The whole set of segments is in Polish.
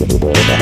Jedną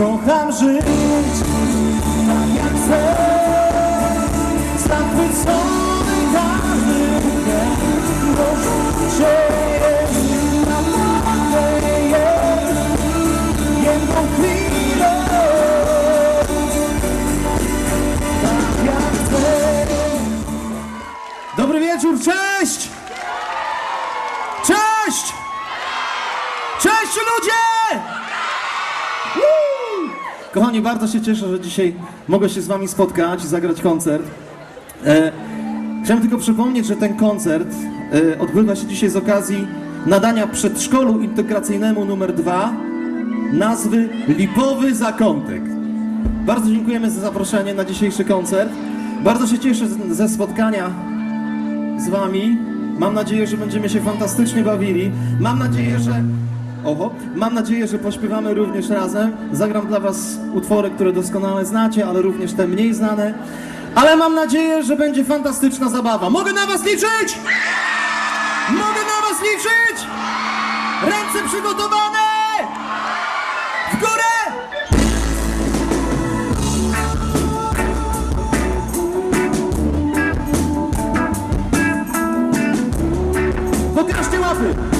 Kocham żyć Tak jak chcę Zachwycony życie jest naprawdę jest jedną chwilę Tak jak chcę Dobry wieczór, cześć! Cześć! Cześć ludzie! Woo! Kochani, bardzo się cieszę, że dzisiaj mogę się z wami spotkać i zagrać koncert. E, chciałem tylko przypomnieć, że ten koncert e, odbywa się dzisiaj z okazji nadania przedszkolu integracyjnemu numer 2 nazwy Lipowy Zakątek. Bardzo dziękujemy za zaproszenie na dzisiejszy koncert. Bardzo się cieszę ze spotkania z wami. Mam nadzieję, że będziemy się fantastycznie bawili. Mam nadzieję, że. Oho, mam nadzieję, że pośpiewamy również razem. Zagram dla was utwory, które doskonale znacie, ale również te mniej znane. Ale mam nadzieję, że będzie fantastyczna zabawa. Mogę na was liczyć! Mogę na was liczyć! Ręce przygotowane! W górę! Pokażcie łapy!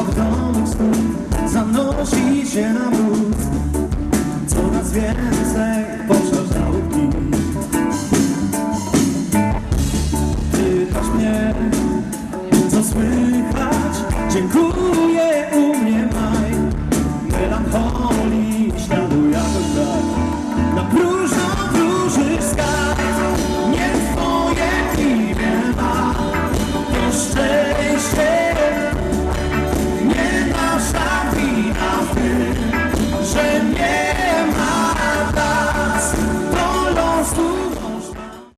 jak dom zanosi się na wrót Coraz więcej poszerz nauki. Pytasz mnie, co słychać? Dziękuję, u mnie maj melancholii.